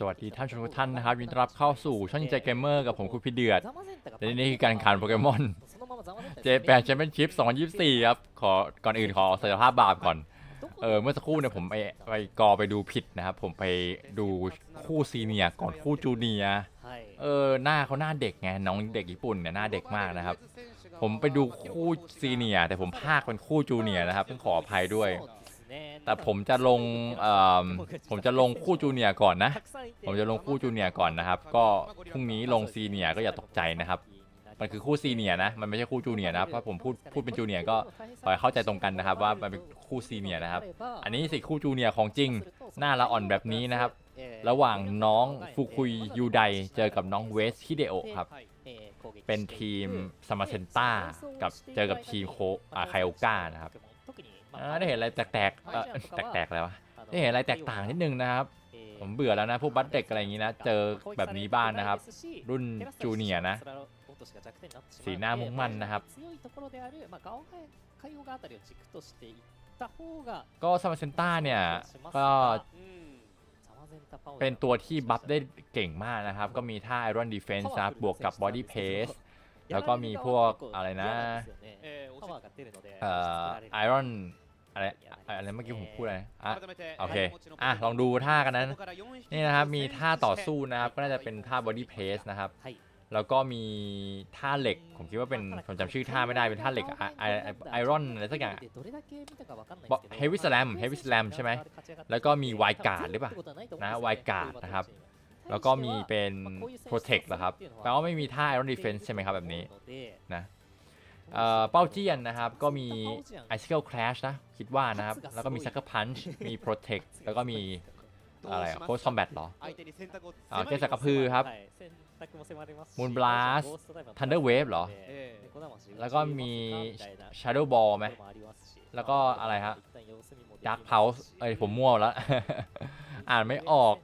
สวัสดีท่านชมทุกท่านนะครับยินดีต้อนรับเข้าสู่ช่องใจเกมเมอร์กับผมคุณพี่เดือดและนี่คือการขันโปเกมอนเจแปนแชมเปี้ยนชิพ2024 ครับ ขอก่อนอื่นขอสารภาพบาปก่อนเออเมื่อสักครู่เนี่ยผมไปไปกอไปดูผิดนะครับ ผมไปดูคู่ซีเนียก่อนคู่จูเนียเออหน้าเขาหน้าเด็กไงน้องเด็กญี่ปุ่นเนี่ยหน้าเด็กมากนะครับ ผมไปดูคู่ซีเนียแต่ผมพากเป็นคู่จูเนียนะครับต้องขออภัยด้วย แต่ผมจะลงผมจะลงคู่จูเนียร์ก่อนนะ ผมจะลงคู่จูเนียร์ก่อนนะครับ ก็พรุ่งนี้ลงซีเนียร์ก็อย่าตกใจนะครับมันคือคู่ซีเนียนะ มันไม่ใช่คู่จูเนียนะเพราะผมพูดพูดเป็นจูเนียก็ขอให้เข้าใจตรงกันนะครับ ว่ามันเป็นคู่ซีเนียนะครับ อันนี้สิคู่จูเนียของจริง หน้าละอ่อนแบบนี้นะครับ ระหว่างน้องฟุคุยยูไดเจอกับน้องเวสฮิเดโอครับ เป็นทีมซามาเซนต้ากับเจอกับทีมโคอาไคโอก้านะครับ อ่าได้เห็นอะไรแตกๆเอ่อแตกๆแล้ววะได้เห็นอะไรแตกต่างนิดนึงนะครับผมเบื่อแล้วนะพวกบัตเด็กอะไรอย่างนี้นะเจอแบบนี้บ้างนะครับรุ่นจูเนียร์นะ สีหน้ามุ่งมั่นนะครับ ก็ซามาเซนต้าเนี่ย ก็เป็นตัวที่บัฟได้เก่งมากนะครับ ก็มีท่า Iron Defense นะครับบวกกับ Body Pace แล้วก็มีพวกอะไรนะเอ่อ Iron อะไรอะไรเมื่อกี้ผมพูดอะไรอะโอเคอะลองดูท่ากันนั้นนี่นะครับมีท่าต่อสู้นะครับก็น่าจะเป็นท่า Body Pace นะครับแล้วก็มีท่าเหล็ก ผมคิดว่าเป็นผมจำชื่อท่าไม่ได้เป็นท่าเหล็กไอไอรอนอะไรสักอย่างเฮฟวี่สแลมเฮฟวี่สแลมใช่ไหมแล้วก็มีไวการ์ดหรือเปล่านะไวการ์ดนะครับ แล้วก็มีเป็น Protect เหรอครับแปลว่าไม่มีท่า Iron Defense ใช่ไหมครับแบบนี้นะเอ่อเป้าเจียนนะครับ ก็มี Icicle Clash นะ คิดว่านะครับ แล้วก็มี Sucker Punch มี Protect แล้วก็มีอะไรอะ Post Combat เหรออ่าแค่สักกระพือครับ Moon Blast Thunder Wave เหรอ แล้วก็มี Shadow Ball ไหม แล้วก็อะไรฮะ Dark Pulse เอ้ยผมมั่วแล้ว อ่านไม่ออก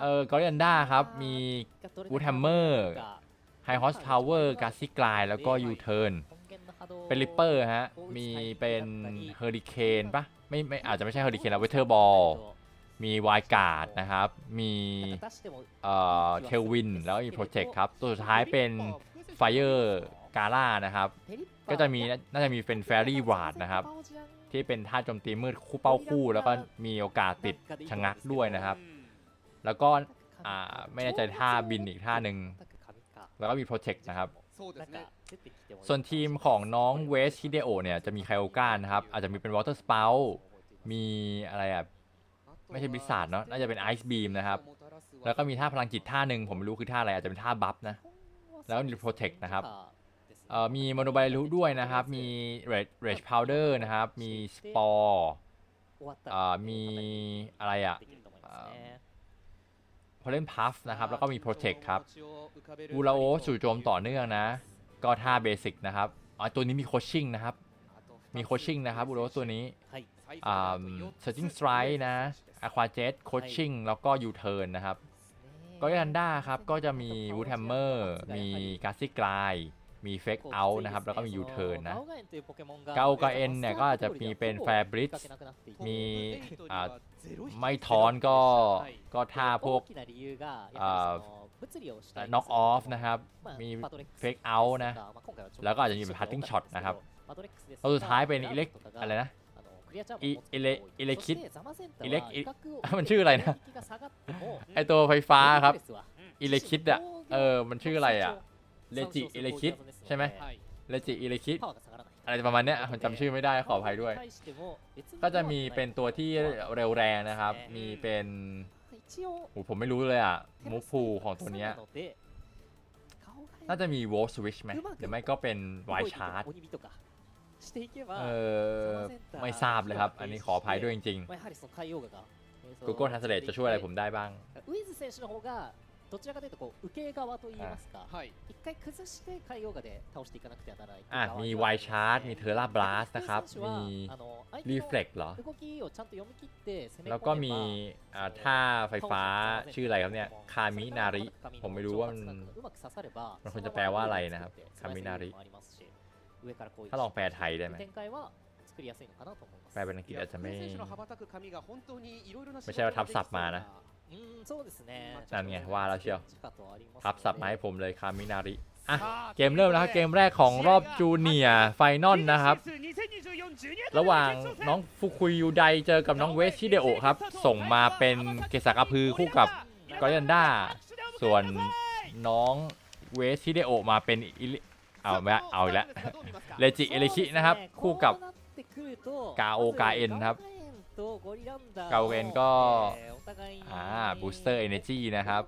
เออกอริอันด้าครับ มี Woodhammer High Horsepower g a s s y g l i d e แล้วก็ U-Turn เป็น Ripper ฮะ มีเป็น Hurricane ปะไม่ไม่อาจจะไม่ใช่ Hurricane แล้ว Weather Ball มี Wild Guard นะครับ มีเอ่อ Tailwind แล้วมี Protect ครับ ตัวสุดท้ายเป็น Fire Gala นะครับ ก็จะมีน่าจะมีเป็น Fairy Ward นะครับ ที่เป็นท่าโจมตีมืดคู่เป้าคู่ แล้วก็มีโอกาสติดชะงักด้วยนะครับ แล้วก็อ่าไม่แน่ใจท่าบินอีกท่าหนึ่งแล้วก็มี Protect นะครับ ส่วนทีมของน้องเวสฮิเดโอเนี่ยจะมีไคโอก้านะครับ อาจจะมีเป็น Water Spout มีอะไรอะไม่ใช่บิสซาร์ดเนาะน่าจะเป็น Ice Beam นะครับ แล้วก็มีท่าพลังจิตท่าหนึ่งผมไม่รู้คือท่าอะไรอาจจะเป็นท่าบัฟนะ แล้วมี Protect นะครับเอ่อมีโมโนไบลูด้วยนะครับ มี Rage Rage Powder นะครับ มี Spore อ่ามีอะไรอะ พอเล่นพัฟนะครับ แล้วก็มี Protect ครับบูราโอจู่โจมต่อเนื่องนะ ก็ท่าเบสิกนะครับอ๋อตัวนี้มีโคชชิ่งนะครับ มีโคชชิ่งนะครับบูราโอตัวนี้อ่า Searching Strike นะ Aqua Jet Coaching แล้วก็ U-Turn นะครับก็ยันด้าครับ ก็จะมี Woodhammer มี g a s s y g l i d e มี Fake Out นะครับ แล้วก็มี U-Turn นะเกากับ N เนี่ยก็อาจจะมีเป็น Fair Blitz มีอ่า ไม่ทอนก็ก็ท่าพวกอ่า knock off นะครับ มี fake out นะ แล้วก็อาจจะมีเป็น putting shot นะครับตัวสุดท้ายเป็น elect อะไรนะอิอิเลอิเลคิดอิเล็กอิมันชื่ออะไรนะ ไอตัวไฟฟ้าครับอิเลคิดอะเออ มันชื่ออะไรอะเลจิอิเลคิดใช่ไหมเลจิอิเลคิด อะไรประมาณเนี้ยผมจำชื่อไม่ได้ขออภัยด้วย ก็จะมีเป็นตัวที่เร็วแรงนะครับ มีเป็นโอ้ผมไม่รู้เลยอะมูฟฟูของตัวเนี้ยน่าจะมีโวลสวิชไหมหรือไม่ก็เป็นไวชาร์ดเออไม่ทราบเลยครับ อันนี้ขออภัยด้วยจริงๆ Google Translate จะช่วยอะไรผมได้บ้าง どちらかというとこう受け側といいますか、一回崩して海洋画で倒していかなくてはならない อ่ะ มี Wild Charge มี Terra Blast นะครับ มี Reflect เหรอ 動きをちゃんと読み切って攻め込めば แล้วก็มีอ่าท่าไฟฟ้าชื่ออะไรครับเนี่ย คามินาริ ผมไม่รู้ว่ามัน มันควรจะแปลว่าอะไรนะครับคามินาริ ถ้าลองแปลไทยได้ไหม 展開は作りやすいのかなと思います แปลเป็นอังกฤษอาจจะไม่ 選手の羽ばたく髪が本当にいろいろな仕事ไม่ใช่ว่าทับศัพท์มานะ うんそうですね นั่นไงว่าแล้วเชียวทับสับมาให้ผมเลยคามินาริอะเกมเริ่มแล้วครับเกมแรกของรอบจูเนียไฟนอลนะครับ ระหว่างน้องฟุคุยูไดเจอกับน้องเวสชิเดโอครับ ส่งมาเป็นเกษากาพือคู่กับกอยันด้า ส่วนน้องเวสชิเดโอมาเป็นอิเอาละเอาละเลจิเอเลคินะครับ คู่กับกาโอกาเอ็นครับ เกาเวนก็อ่าบูสเตอร์เอเนจีนะครับ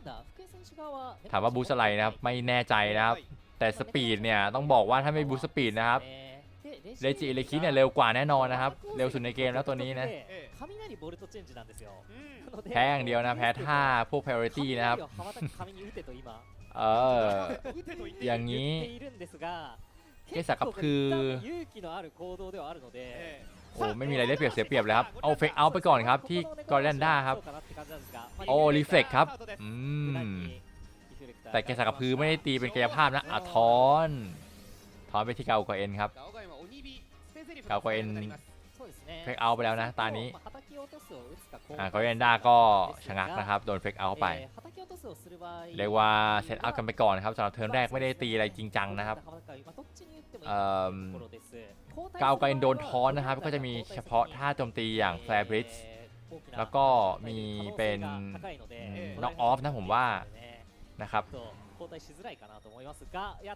ถามว่าบูสอะไรนะครับ ไม่แน่ใจนะครับ แต่สปีดเนี่ยต้องบอกว่าถ้าไม่บูสปีดนะครับเลจิเลคิเนี่ยเร็วกว่าแน่นอนนะครับ เร็วสุดในเกมแล้วตัวนี้นะแพ้อย่างเดียวนะแพ้ท่าพวก priority นะครับเอออย่างนี้เกสักกับคือ โอ้ไม่มีอะไรได้เปรียบเสียเปรียบเลยครับ เอาเฟกเอาไปก่อนครับที่กอร์แลนด้าครับ โอ้รีเฟกครับ อืม แต่แกสักพือไม่ได้ตีเป็นกายภาพนะอะทอน ทอนไปที่เกากอเอ็นครับ เกากอเอ็นเฟกเอาไปแล้วนะตอนนี้อ่ากอเอ็นด้าก็ชะงักนะครับ โดนเฟกเอาไป เรียกว่าเซตเอากันไปก่อนครับสำหรับเทิร์นแรกไม่ได้ตีอะไรจริงจังนะครับเอ่อ กาโกเอ็นโดนทอนนะครับ ก็จะมีเฉพาะท่าโจมตีอย่างแฟร์บริดจ์แล้วก็มีเป็นน็อกออฟนะผมว่านะครับ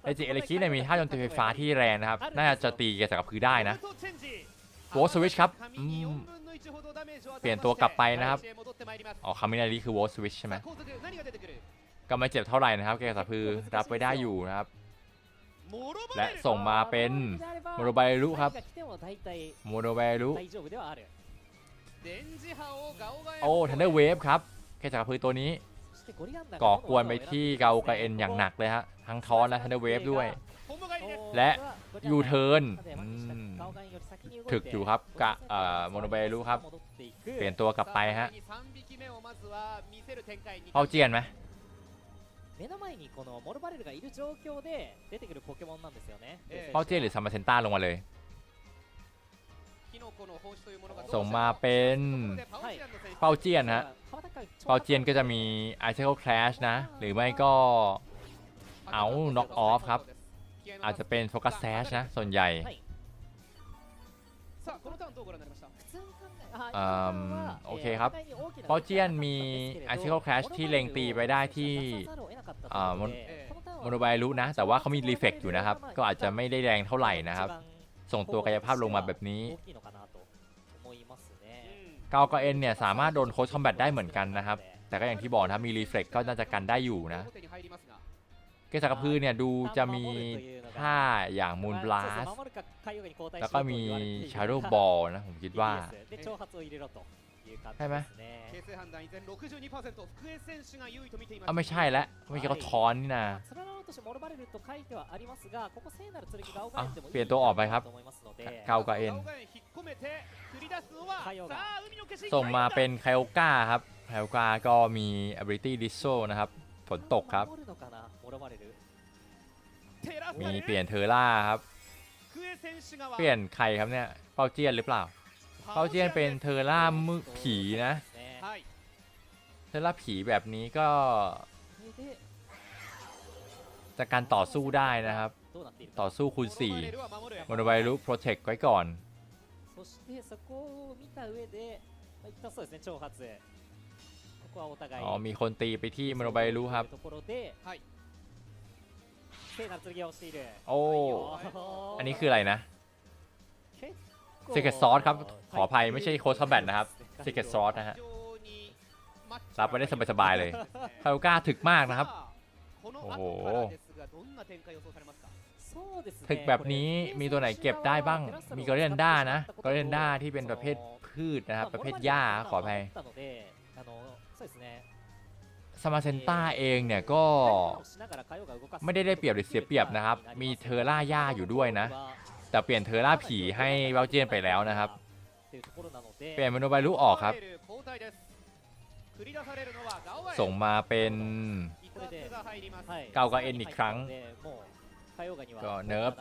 เอจิเอลิคิเนี่ยมีท่าโจมตีไฟฟ้าที่แรงนะครับ น่าจะตีเกษากระพือได้นะโวลต์สวิชครับ เปลี่ยนตัวกลับไปนะครับ อ๋อคามินารีคือโวลสวิชใช่ไหมก็ไม่เจ็บเท่าไหร่นะครับ เกษากระพือรับไว้ได้อยู่นะครับ และส่งมาเป็นโมโรไบรุครับโมโรไบรุโอ้ทันเดอร์เวฟครับเกษากระพือตัวนี้ก่อกวนไปที่เกากับเอ็นอย่างหนักเลยฮะทั้งทอนและทันเดอร์เวฟด้วย และยูเทิร์นอืมถึกอยู่ครับกะเอ่อโมโนเบรุครับ เปลี่ยนตัวกลับไปฮะเอาเจียนไหม 目の前にこのモルバレルがいる状況で出てくるポケモンなんですよね。ええ เอาเจียนหรือซัมมาเซนต้าลงมาเลย ส่งมาเป็น เป้าเจียนฮะ เปาเจียนก็จะมีไอเซ c คล Clash นะ หรือไม่ก็ เอา knock off ครับ อาจจะเป็นโฟกัสแซชนะ ส่วนใหญ่ さあこのターンどうご覧になりましたเอิ่มโอเคครับ เปาเจียนมีไอเซ c คล Clash ที่เล็งตีไปได้ที่ อ่าโมโนไบรุนะ แต่ว่าเขามีรีเฟกอยู่นะครับ ก็อาจจะไม่ได้แรงเท่าไหร่นะครับ ส่งตัวกายภาพลงมาแบบนี้เกากับเอ็นเนี่ยสามารถโดนโค้ชคอมแบทได้เหมือนกันนะครับ แต่ก็อย่างที่บอกนะครับมีรีเฟล็กก็น่าจะกันได้อยู่นะ เกษากระพือเนี่ยดูจะมีท่าอย่างมูนบลาสแล้วก็มี Shadow Ball นะผมคิดว่า ใช่ไหมเอาไม่ใช่แล้วเม่ใช่เขาถอนนี่นะเาเปลี่ยนตัวออกไปครับเกากัเอ็นส่งมาเป็นไคโอกาครับไคโอกาก็มี ability d i s โซนะครับฝนตกครับ มีเปลี่ยนเทอร่าครับ เปลี่ยนใครครับเนี่ยเป้าเจียนหรือเปล่า เปาเจียนเป็นเทอร่ามือผีนะ เทอร่าผีแบบนี้ก็จากการต่อสู้ได้นะครับ ต่อสู้คูณ4มโนไวรุโปรเทคไว้ก่อนอ๋อมีคนตีไปที่มโนไวรุครับโอ้อันนี้คืออะไรนะ s ิกเกตซอสครับ ขออภัยไม่ใช่โค้ชคอมแบทนะครับ s ิกเกตซอสนะฮะ รับไว้ได้สบายๆเลยคาโอก้าถึกมากนะครับ โอ้โห ถึกแบบนี้มีตัวไหนเก็บได้บ้าง มีกอเรนด้านะกอเรนด้าที่เป็นประเภทพืชนะครับ ประเภทหญ้าขออภัยสมาเซนต้าเองเนี่ยก็ไม่ได้ได้เปรียบหรือเสียเปรียบนะครับ มีเทอร่าย่าอยู่ด้วยนะ แต่เปลี่ยนเทอร่าผีให้เบลเจียนไปแล้วนะครับเปลี่ยนมโนบายลูออกครับ ส่งมาเป็นเกากาเอ็นอีกครั้ง ก็เนิร์ฟ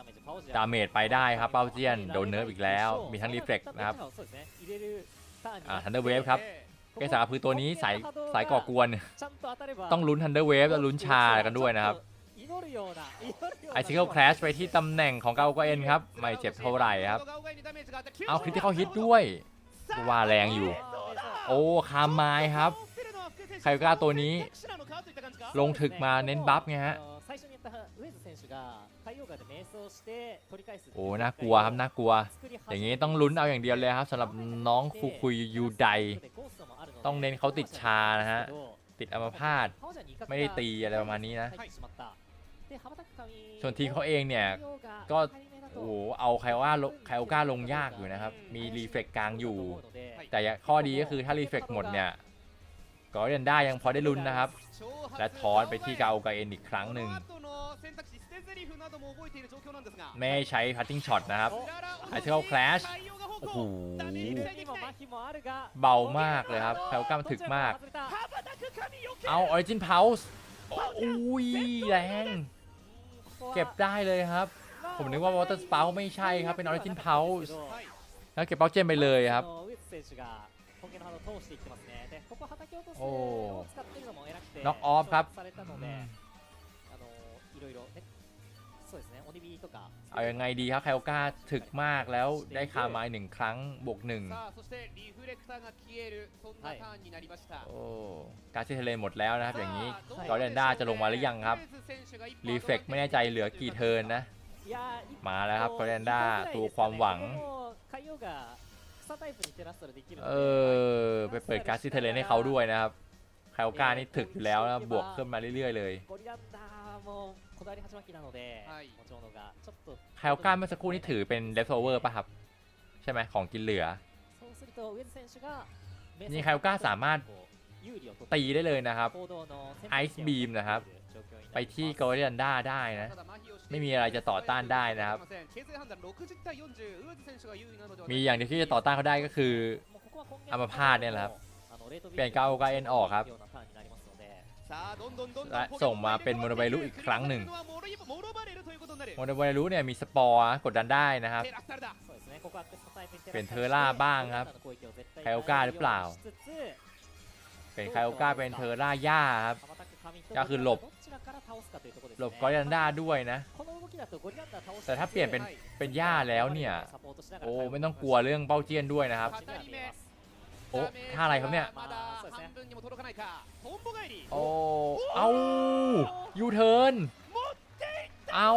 ดาเมจไปได้ครับเป้าเจียนโดนเนิร์ฟอีกแล้ว มีทั้งรีเฟล็กนะครับอ่าทันเดอร์เวฟครับเกษาคือตัวนี้สายสายก่อกวน ต้องลุ้นทันเดอร์เวฟแล้วลุ้นชากันด้วยนะครับ ไอซิเคิลแคลชไปที่ตำแหน่งของเกาโกเอ็นครับ ไม่เจ็บเท่าไหร่ครับ เอาคริติคอลฮิตด้วยว่าแรงอยู่ โอ้คามไมายครับใครกล้าตัวนี้ ลงถึกมาเน้นบัฟไงฮะโอ้น่ากลัวครับน่ากลัว อย่างนี้ต้องลุ้นเอาอย่างเดียวเลยครับสำหรับน้องฟุคุยยูไดต้องเน้นเขาติดชานะฮะติดอัมพาตไม่ได้ตีอะไรประมาณนี้นะ ส่วนทีมเขาเองเนี่ย ก็โอ้โหเอาไคว่าไคโอก้าลงยากอยู่นะครับ มีรีเฟกกลางอยู่ แต่ข้อดีก็คือถ้ารีเฟกหมดเนี่ยก็เรนได้ยังพอได้ลุ้นนะครับ และทอนไปที่กาโอกาเอ็นอีกครั้งหนึ่งไม่ใช้พัตติ้งช็อตนะครับไอเทลแคลชโอ้โหเบามากเลยครับไคโอก้ามถึกมาก เอาออริจินเพาส์อุ้ยแรง เก็บได้เลยครับ ผมนึกว่าวอเตอร์สปาไม่ใช่ครับ เป็นออริจินเพาส์แล้วเก็บเป้าเจนไปเลยครับโอ้น็อกออฟครับอืม เอาอยังไงดีครับแคลกาถึกมากแล้วได้คาไมา้หนึ่งครั้งบวกหนึ่งโอ้การเเทเลหมดแล้วนะครับ อย่างนี้จอร์แดนด้าจะลงมาหรือยังครับ รีเฟกไม่แน่ใจเหลือกี่เทิร์นนะ มาแล้วครับจอร์แดนด้าตัวความหวังเออไปเปิดการซิเทเลนให้เขาด้วยนะครับไคลกานี่ถึกอยู่แล้วนะบวกขึ้นมาเรื่อยๆเลย ไคโอก้าเมื่อสักครู่นี่ถือเป็นเลฟโอเวอร์ป่ะครับ ใช่ไหมของกินเหลือ นี่ไคโอก้าสามารถ ตีได้เลยนะครับ ไอซ์บีมนะครับ ไปที่กอร์เดนด้าได้นะ ただ麻痺をしている ไม่มีอะไรจะต่อต้านได้นะครับ 形勢判断60対40ウーズ選手が優位なのではないか มีอย่างเดียวที่จะต่อต้านเขาได้ก็คือ อัมพาตเนี่ยแหละครับ เปลี่ยนเกาเกาเอ็นออกครับ ส่งมาเป็นโมโนไบรุอีกครั้งหนึ่งโมโนไบรุเนี่ยมีสปอร์กดดันได้นะครับ เป็นเทอร่าบ้างครับไคโอก้าหรือเปล่า เป็นไคโอก้าเป็นเทอร่าย่าครับก็คือหลบหลบกอริลันด้าด้วยนะ แต่ถ้าเปลี่ยนเป็นเป็นย่าแล้วเนี่ย โอ้ไม่ต้องกลัวเรื่องเป้าเจียนด้วยนะครับ โอ้ท่าอะไรครับเนี่ย โอ้เอายูเทิร์นเอา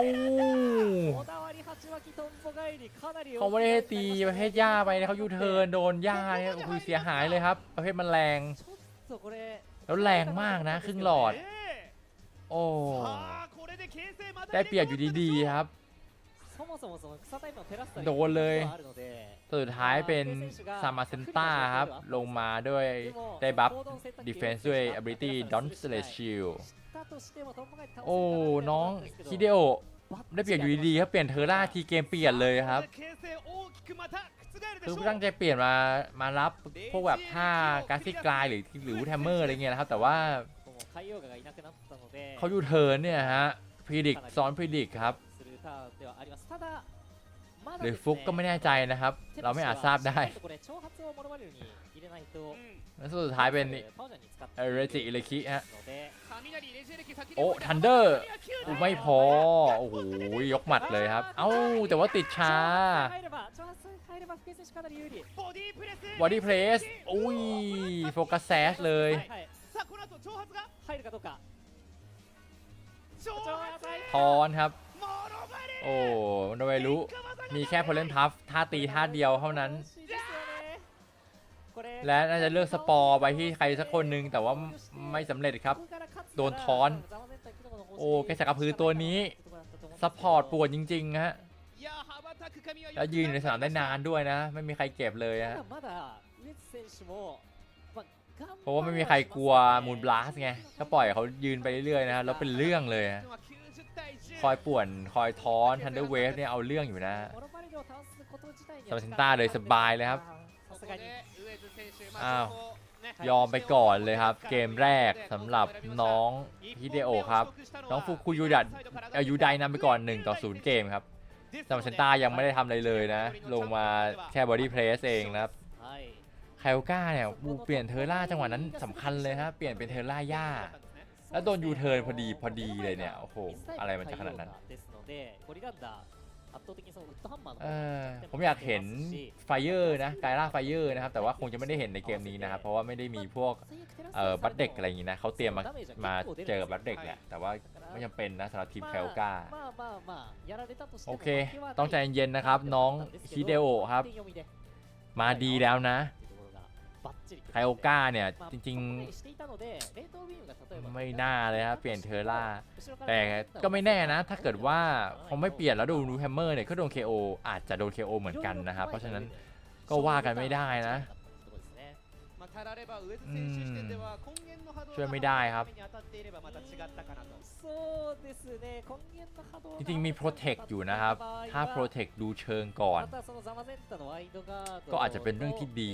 เขาไม่ได้ตีประเภทหญ้าไปเขายูเทิร์นโดนหญ้าเนี่ยคือเสียหายเลยครับ ประเภทมันแรงแล้วแรงมากนะ ครึ่งหลอด โอ้ได้เปรียบอยู่ดีๆครับโดนเลย สุดท้ายเป็นซามาเซนต้าครับ ลงมาด้วยได้บัฟดีเฟนซ์ด้วยแอบริตี้ดอนสเลชชิลโอ้ น้องคิเดโอได้เปลี่ยนอยู่ดีๆครับ เปลี่ยนเทอร่าทีเกมเปลี่ยนเลยครับคือตั้งใจเปลี่ยนมามารับพวกแบบท่าการซิกลายหรือหรือวูแทมเมอร์อะไรเงี้ยนะครับ แต่ว่าเขาอยู่เทิร์นเนี่ยฮะพิดิกซ้อนพิดิกครับ หรือฟุกก็ไม่แน่ใจนะครับ เราไม่อาจทราบได้ แล้วสุดท้ายเป็นเอเรจิเลคิฮะ โอ้ทันเดอร์ไม่พอ โอ้โห ยกหมัดเลยครับ เอ้า แต่ว่าติดช้าบอดี้เพรสอุ้ย โฟกัสแซชเลยทอนครับ โอ้มันไวรู้ มีแค่พพเล่นพัฟท่าตีท่าเดียวเท่านั้น และน่าจะเลือกสปอร์ไปที่ใครสักคนหนึ่งแต่ว่าไม่สำเร็จครับ โดนทอน โอ้แกสักกระพือตัวนี้สปอร์ตปวดจริงๆฮะแล้วยืนในสนามได้นานด้วยนะ ไม่มีใครเก็บเลยฮะเพราะว่าไม่มีใครกลัวมูนบลัสไงก็ปล่อยเขายืนไปเรื่อยๆนะแล้วเป็นเรื่องเลย คอยป่วนคอยท้อนทันเดอร์เวฟเนี่ยเอาเรื่องอยู่นะสำหรัเซนต้าเลยสบายเลยครับ อ้าว ยอมไปก่อนเลยครับ เกมแรกสำหรับน้องฮิเดโอครับ น้องฟูคุยูดัดอายุไดนำไปก่อน 1 ต่อ 0 เกมครับสำหรัเซนต้ายังไม่ได้ทำอะไรเลยนะ ลงมาแค่บอดี้เพลสเองนะครับไคลก้าเนี่ยเปลี่ยนเทอร่าจังหวะนั้นสำคัญเลยครับเปลี่ยนเป็นเทอร่าย่า แล้วโดนยูเทิร์นพอดีพอดีเลยเนี่ยโอ้โหอะไรมันจะขนาดนั้นผมอยากเห็นไฟเออร์นะไกายล่าไฟเออร์นะครับ แต่ว่าคงจะไม่ได้เห็นในเกมนี้นะครับ เพราะว่าไม่ได้มีพวกบัตเด็กอะไรอย่างนี้นะเขาเตรียมมามาเจอบัตเด็กแหละแต่ว่าไม่จำเป็นนะสำหรับทีมแคลกาโอเค ต้องใจเย็นๆนะครับ น้องคิเดโอครับ มาดีแล้วนะ ไคโอก้าเนี่ย จริงๆ ไม่น่าเลยครับเปลี่ยนเทอร่า แต่ก็ไม่แน่นะ ถ้าเกิดว่าเขาไม่เปลี่ยนแล้วโดนรูแฮมเมอร์เนี่ยก็โดน KO อาจจะโดน KO เหมือนกันนะครับ เพราะฉะนั้นก็ว่ากันไม่ได้นะ ช่วยไม่ได้ครับ จริงๆมีโปรเทคอยู่นะครับ ถ้าโปรเทคดูเชิงก่อน ก็อาจจะเป็นเรื่องที่ดี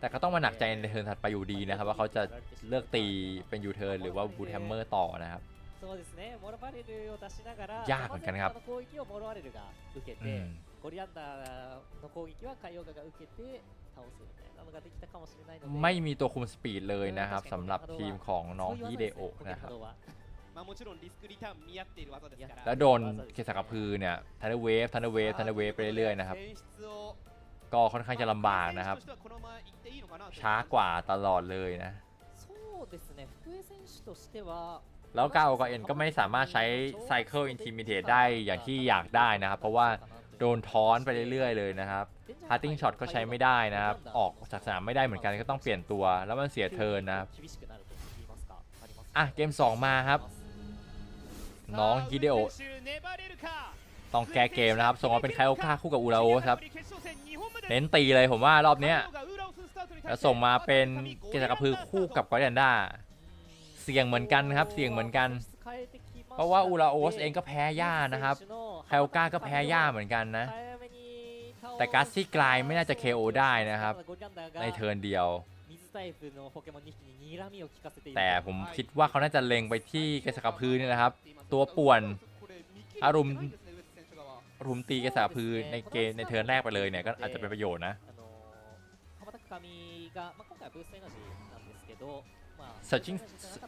แต่ก็ต้องมาหนักใจในเทิร์นถัดไปอยู่ดีนะครับ ว่าเขาจะเลือกตีเป็นยูเทิร์นหรือว่าบูทแฮมเมอร์ต่อนะครับ そうですねモロバレルを出しながらยากเหมือนกันครับ ザマゼンタの攻撃をモロバレルが受け อื て ม ゴリランダーの攻撃はカイオガが受けて倒すみたいなのができたかもしれないので ไม่มีตัวคุมสปีดเลยนะครับสำหรับทีมของน้องฮิเดโอะนะครับ まあもちろんリスクリターン見合っている技ですから แล้วโดนเคสากระพือเนี่ยทันเดอร์เวฟทันเดอร์เวฟทันเดอร์เวฟไปเรื่อยๆนะครับ 選出を ก็ค่อนข้างจะลำบากนะครับ 選手としてはこのまま行っていいのかなと ช้ากว่าตลอดเลยนะ そうですね福江選手としては แล้วกาโอกาเอ็นก็ไม่สามารถใช้ไซเคิลอินทิมิเดตได้อย่างที่อยากได้นะครับ เพราะว่าโดนท้อนไปเรื่อยๆเลยนะครับาร์ติ้งช็อตก็ใช้ไม่ได้นะครับ ออกจากสนามไม่ได้เหมือนกันก็ต้องเปลี่ยนตัว แล้วมันเสียเทินนะครับอะเกม 2 มาครับ น้องฮิเดโอต้องแก้เกมนะครับ ส่งมาเป็นไคโอคาคู่กับอูราโอครับ เน้นตีเลยผมว่ารอบเนี้ยแล้วส่งมาเป็นเกจกระพือคู่กับกอร์เดนด้า เสี่ยงเหมือนกันครับ เสี่ยงเหมือนกัน เพราะว่าอูราโอสเองก็แพ้ย่านะครับไคโอก้าก็แพ้ย่าเหมือนกันนะแต่กัสซี่กลายไม่น่าจะ KO ได้นะครับในเทิร์นเดียว แต่ผมคิดว่าเขาน่าจะเล็งไปที่เกสกระพือนี่นะครับ ตัวป่วนอารมณ์รุมตีเกสกระพือในเกมในเทิร์นแรกไปเลยเนี่ยก็อาจจะเป็นประโยชน์นะ searching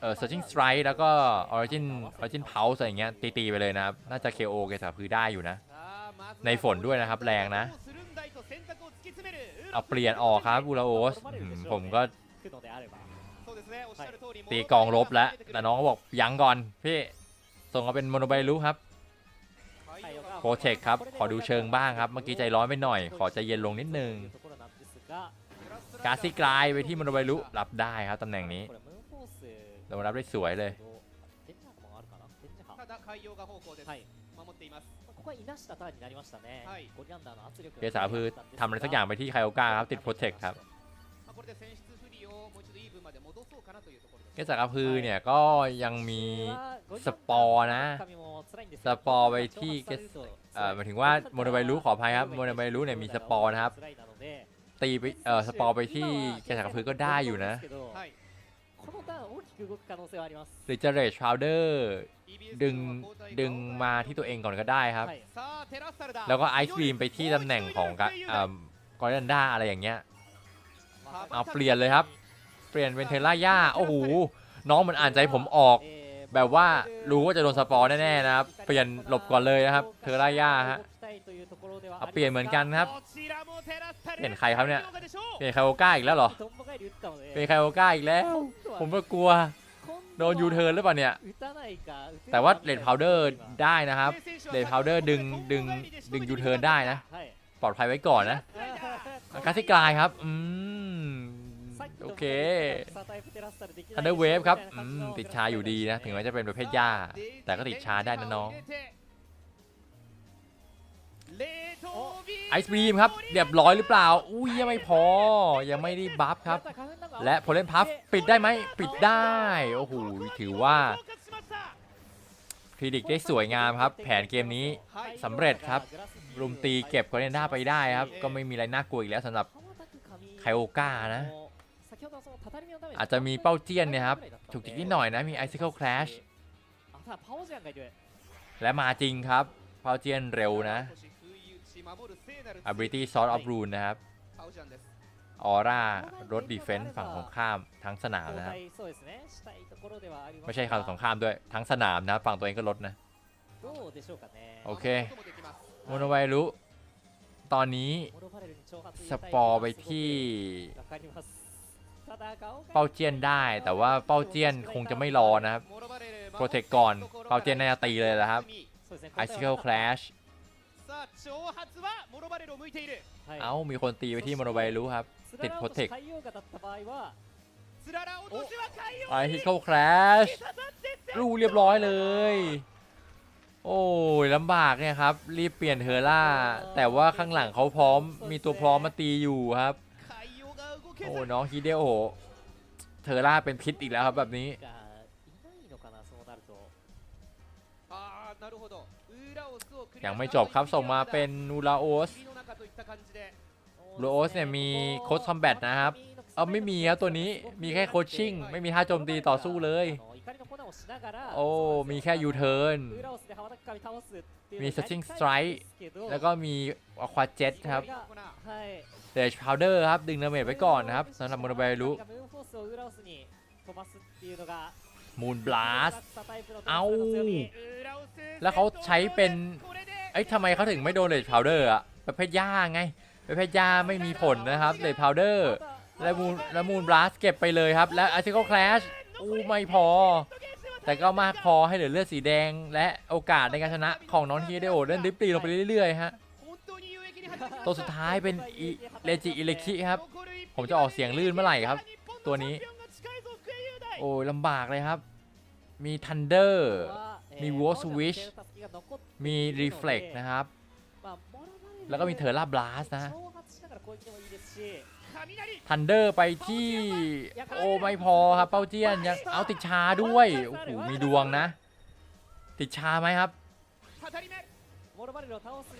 เอ่อ searching strike แล้วก็ origin origin pulse อะไรเงี้ยตีตีไปเลยนะครับ น่าจะ KO เกษาพือได้อยู่นะ ในฝนด้วยนะครับแรงนะ เอาเปลี่ยนออกครับบูราโอสผมก็ตีกองลบแล้ว แต่น้องก็บอกยังก่อนพี่ ส่งมาเป็นโมโนไบรู้ครับโปรเทคครับ ขอดูเชิงบ้างครับ เมื่อกี้ใจร้อนไปหน่อย ขอใจเย็นลงนิดนึง กาซิกลายไปที่โมโนไบรู้รับได้ครับตำแหน่งนี้ これムーンフォース โดนรับได้สวยเลย デンジャーもあるかなデンジャーただ海洋画方向です、はい守っていますここはいなしたターンになりましたね、はいゴリランダーの圧力が เกสาพือทำอะไรสักอย่างไปที่ไคโอก้าครับ ติดโปรเทคครับ まあこれで選出不利をもう一度イーブンまで戻そうかなというところです เกสากระพือเนี่ยก็ยังมีสปอร์นะ สปอร์ไปที่เกสเอ่อหมายถึงว่าโมโนไบลูขออภัยครับโมโนไบลูเนี่ยมีสปอร์นะครับ ตีไปเอ่อสปอร์ไปที่เกสากระพือก็ได้อยู่นะ はい そのタ大きく動く可能性はありますหรือจะเรชชาวเดอร์ดึงดึงมาที่ตัวเองก่อนก็ได้ครับแล้วก็ไอซ์บีมไปที่ตำแหน่งของกะอ่ากอรันด้าอะไรอย่างเงี้ย เอาเปลี่ยนเลยครับ เปลี่ยนเป็นเทล่าย่าโอ้โหน้องมันอ่านใจผมออกแบบว่ารู้ว่าจะโดนสปอร์แน่ๆนะครับ เปลี่ยนหลบก่อนเลยนะครับ เทล่าย่าฮะเอาเปลี่ยนเหมือนกันครับ เปลี่ยนใครครับเนี่ย เปลี่ยนคาโอก้าอีกแล้วเหรอเปลี่ยนคาโอก้าอีกแล้ว ผมก็กลัวโดนยูเทิร์นหรือเปล่าเนี่ย แต่ว่าเลดพาวเดอร์ได้นะครับเลดพาวเดอร์ดึงดึงดึงยูเทิร์นได้นะ ปลอดภัยไว้ก่อนนะกาซิกลายครับ อืม โอเคทันเดอร์เวฟครับ อืม ติดชาอยู่ดีนะ ถึงแม้จะเป็นประเภทหญ้า แต่ก็ติดชาได้นะน้อง ไอซ์บีมครับเรียบร้อยหรือเปล่า อุ้ยยังไม่พอ ยังไม่ได้บัฟครับ และพอเล่นพัฟปิดได้ไหมปิดได้ โอ้โห ถือว่าพรีดิกได้สวยงามครับ แผนเกมนี้สำเร็จครับ รุมตีเก็บคอนเทนด้าไปได้ครับ ก็ไม่มีอะไรน่ากลัวอีกแล้วสำหรับไคโอก้านะ อาจจะมีเป้าเจี้ยนเนี่ยครับถูกจิกนิดหน่อยนะ มีไอซิเคิลคลาชและมาจริงครับ เป้าเจี้ยนเร็วนะ Ability Sword of Rune นะครับออร่าลดดีเฟนส์ฝั่งของข้ามทั้งสนามนะครับไม่ใช่ฝั่งของข้ามด้วยทั้งสนามนะฝั่งตัวเองก็ลดนะ โอเคโมโนไวรุตอนนี้สปอร์ไปที่เป้าเจียนได้แต่ว่าเป้าเจียนคงจะไม่รอนะครับโปรเทคก่อนเป้าเจียนน่าจะตีเลยนะครับไอซิเคิลคลาช เอ้ามีคนตีไปที่โมโนไบรู้ครับ ติดโพเทคไอฮิตเข้าแครชรู้เรียบร้อยเลย โอ้ยลำบากเนี่ยครับ รีบเปลี่ยนเทอร่า แต่ว่าข้างหลังเขาพร้อม มีตัวพร้อมมาตีอยู่ครับ โอ้น้องฮิเดโอเทอร่าเป็นพิษอีกแล้วครับแบบนี้ ยังไม่จบครับส่งมาเป็นนูราโอสนูราโอสเนี่ยมีโค้ชคอมแบทนะครับ เอาไม่มีครับตัวนี้มีแค่โคชชิ่ง ไม่มีท่าโจมตีต่อสู้เลย โอ้ มีแค่ยูเทิร์นมีสติงสไตร์แล้วก็มีอะควาเจ็ตครับเดชพาวเดอร์ครับ ดึงดาเมจไว้ก่อนนะครับสำหรับมอนเบลุ มูนบลัสเอา แล้วเขาใช้เป็น เอ้ยทำไมเขาถึงไม่โดนเลดพาวเดอร์อะประเภทย่าไง ประเภทย่าไม่มีผลนะครับเลดพาวเดอร์แล้วมูนแล้วมูนบลัสเก็บไปเลยครับ แล้วอาร์ติเคิลคลาชอู้ไม่พอ แต่ก็มากพอให้เหลือเลือดสีแดง และโอกาสในการชนะของน้องฮีไดโอเล่นดิฟตีลงไปเรื่อยๆฮะตัวสุดท้ายเป็นเลจิอิเลคิครับ ผมจะออกเสียงลื่นเมื่อไหร่ครับ ตัวนี้ โอ้ยลำบากเลยครับ มี thunder มี w o r s w i t c h มี reflect นะครับ แล้วก็มีเทอร์ล่าบลัสนะทันเดอร์ไปที่โอไม่พอครับเป้าเจียนยังเอาติดชาด้วยโอ้โหมีดวงนะ ติดชาไหมครับ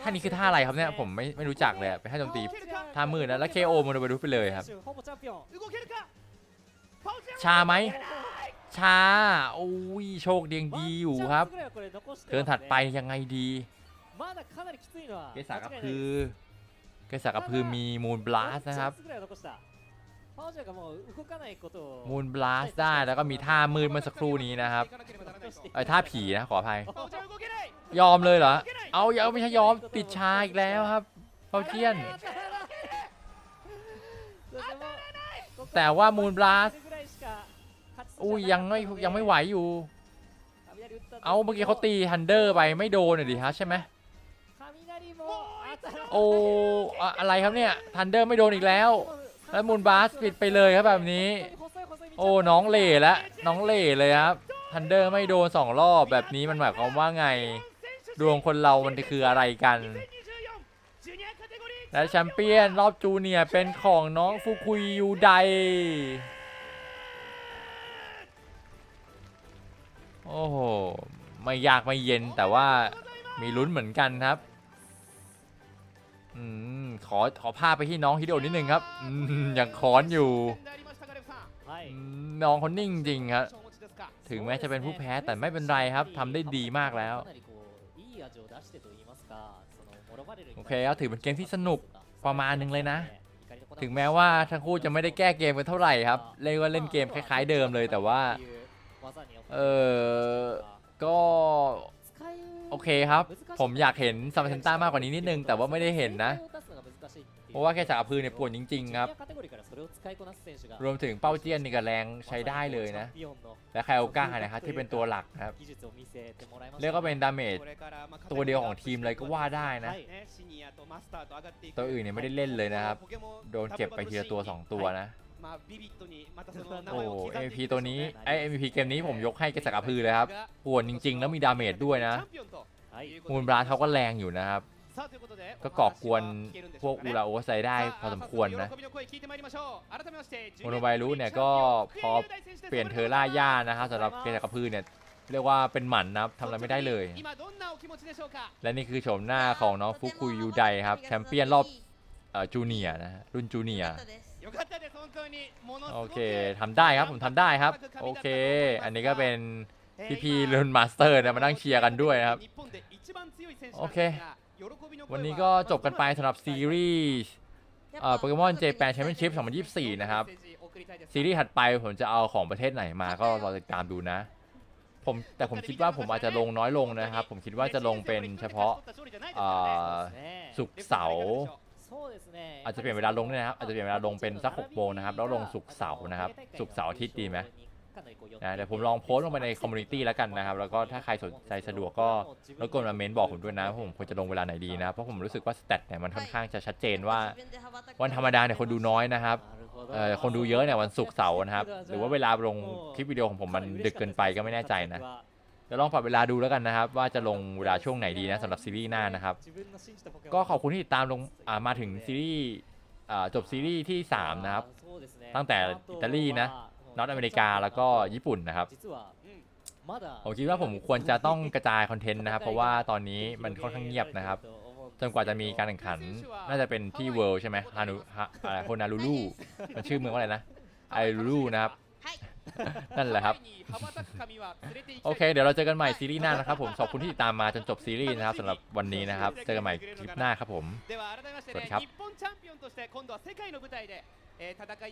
ท่านี้คือท่าอะไรครับเนี่ยผมไม่ไม่รู้จักเลยเป็นท่าโจมตีท่ามืดนะแล้วเคโอมันไปรู้ไปเลยครับ ชาไหม ช้าโอ้ยโชคเดียงดีอยู่ครับเทินถัดไปยังไงดีเกษากับคือเกษากับคือมีมูลบลัสนะครับมูลบลัสได้แล้วก็มีท่ามืดเมื่อสักครู่นี้นะครับไอท่าผีนะขออภัย ยอมเลยเหรอ เอาอย่าไม่ใช่ยอมติดชาอีกแล้วครับเฟาเจียน แต่ว่ามูลบลัส อุ้ยยังไม่ยังไม่ไหวอยู่ เอาเมื่อกี้เขาตีฮันเดอร์ไปไม่โดนดิฮะใช่ไหมโอ้อะไรครับเนี่ยทันเดอร์ไม่โดนอีกแล้ว แล้วมูนบาสปิดไปเลยครับแบบนี้ โอ้น้องเล่ละน้องเล่เลยครับทันเดอร์ไม่โดนสองรอบแบบนี้มันหมายความว่าไงดวงคนเรามันคืออะไรกัน และแชมเปี้ยนรอบจูเนียเป็นของน้องฟุคุยยูได โอ้โห ไม่ยากไม่เย็นแต่ว่ามีลุ้นเหมือนกันครับอืมขอขอภาพไปที่น้องฮิโดนิดนึงครับอืมยังค้อนอยู่น้องเขานิ่งจริงครับ ถึงแม้จะเป็นผู้แพ้แต่ไม่เป็นไรครับทำได้ดีมากแล้ว โอเคครับถือเป็นเกมที่สนุกประมาณนึ่งเลยนะ ถึงแม้ว่าทั้งคู่จะไม่ได้แก้เกมกันเท่าไหร่ครับ เรียกว่าเล่นเกมคล้ายๆเดิมเลยแต่ว่า เออก็โอเคครับ ผมอยากเห็นซัมเซนต้ามากกว่านี้นิดนึง แต่ว่าไม่ได้เห็นนะ เพราะว่าแค่จากพืนเนี่ยปวดจริง ๆ ครับ รวมถึงเป้าเจียนนี่ก็แรงใช้ได้เลยนะ และไคโอก้านะครับที่เป็นตัวหลักครับ เรียกว่าเป็นดาเมจตัวเดียวของทีมเลยก็ว่าได้นะ ตัวอื่นเนี่ยไม่ได้เล่นเลยนะครับ โดนเจ็บไปทีละตัว 2 ตัวนะ まあビビットにまたその名 โอ้ 前を刻んでいく MVP ตัวนี้ไอ้ MVP เกมนี้ผมยกให้เกษกรพือเลยครับป่วนจริง ๆ แล้วมีดาเมจด้วยนะ チャンピオンということで มูนบราเขาก็แรงอยู่นะครับ さあということで ก็ก่อกวน お話は聞けるんでし พ ょ ว う ก か อู ね ราโอสไซได้พอสมควรนะ さあ喜びの声聞いてまいりましょう改めまして โมโนไบรุเนี่ยก็พอเปลี่ยนเทอร่าย่านะครับสำหรับเกษกรพือเนี่ย เรียกว่าเป็นหมันนะครับทำอะไรไม่ได้เลย 今どんなお気持ちでしょうか และนี่คือโฉมหน้าของน้องฟุกุยูไดครับแชมเปี้ยนรอบเอ่อจูเนียร์นะฮะรุ่นจูเนีย โอเคทำได้ครับผมทำได้ครับ โอเค อันนี้ก็เป็นพี่พีรุ่นมาสเตอร์นะมานั่งเชียร์กันด้วยครับ โอเค วันนี้ก็จบกันไปสำหรับซีรีส์โปเกมอนเจแปนแชมเปี้ยนชิพ2024 นะครับ ซีรีส์ถัดไปผมจะเอาของประเทศไหนมาก็รอติดตามดูนะผมแต่ผมคิดว่าผมอาจจะลงน้อยลงนะครับ ผมคิดว่าจะลงเป็นเฉพาะสุกเสาร์ อาจจะเปลี่ยนเวลาลงด้วยนะครับอาจจะเปลี่ยนเวลาลงเป็นสักหกโมงนะครับแล้วลงศุกร์เสาร์นะครับศุกร์เสาร์อาทิตย์ดีไหมนะเดี๋ยวผมลองโพสต์ลงไปในคอมมูนิตี้แล้วกันนะครับ แล้วก็ถ้าใครสนใจสะดวกก็รบกวนมาเมนบอกผมด้วยนะว่าผมควรจะลงเวลาไหนดีนะ เพราะผมรู้สึกว่าสเตตเนี่ยมันค่อนข้างจะชัดเจนว่า วันธรรมดาเนี่ยคนดูน้อยนะครับเอ่อคนดูเยอะเนี่ยวันศุกร์เสาร์นะครับ หรือว่าเวลาลงคลิปวิดีโอของผมมันดึกเกินไปก็ไม่แน่ใจนะ เดี๋ยวลองปรับเวลาดูแล้วกันนะครับ ว่าจะลงเวลาช่วงไหนดีนะสำหรับซีรีส์หน้านะครับ ก็ขอบคุณที่ติดตามลงมาถึงซีรีส์จบซีรีส์ที่ 3 นะครับ ตั้งแต่อิตาลีนะนอตอเมริกาแล้วก็ญี่ปุ่นนะครับผมคิดว่าผมควรจะต้องกระจายคอนเทนต์นะครับ เพราะว่าตอนนี้มันค่อนข้างเงียบนะครับจนกว่าจะมีการแข่งขัน น่าจะเป็นที่เวิลด์ใช่ไหมฮานุฮะอะไรโฮนาลูลูมันชื่อเมืองว่าอะไรนะไอลูลูนะครับ นั่นแหละครับ โอเค เดี๋ยวเราเจอกันใหม่ซีรีส์หน้านะครับผม ขอบคุณที่ติดตามมาจนจบซีรีส์นะครับสำหรับวันนี้นะครับ เจอกันใหม่คลิปหน้าครับผม では改めましてねそれครับ 日本チャンピオンとして今度は世界の舞台で、えー戦い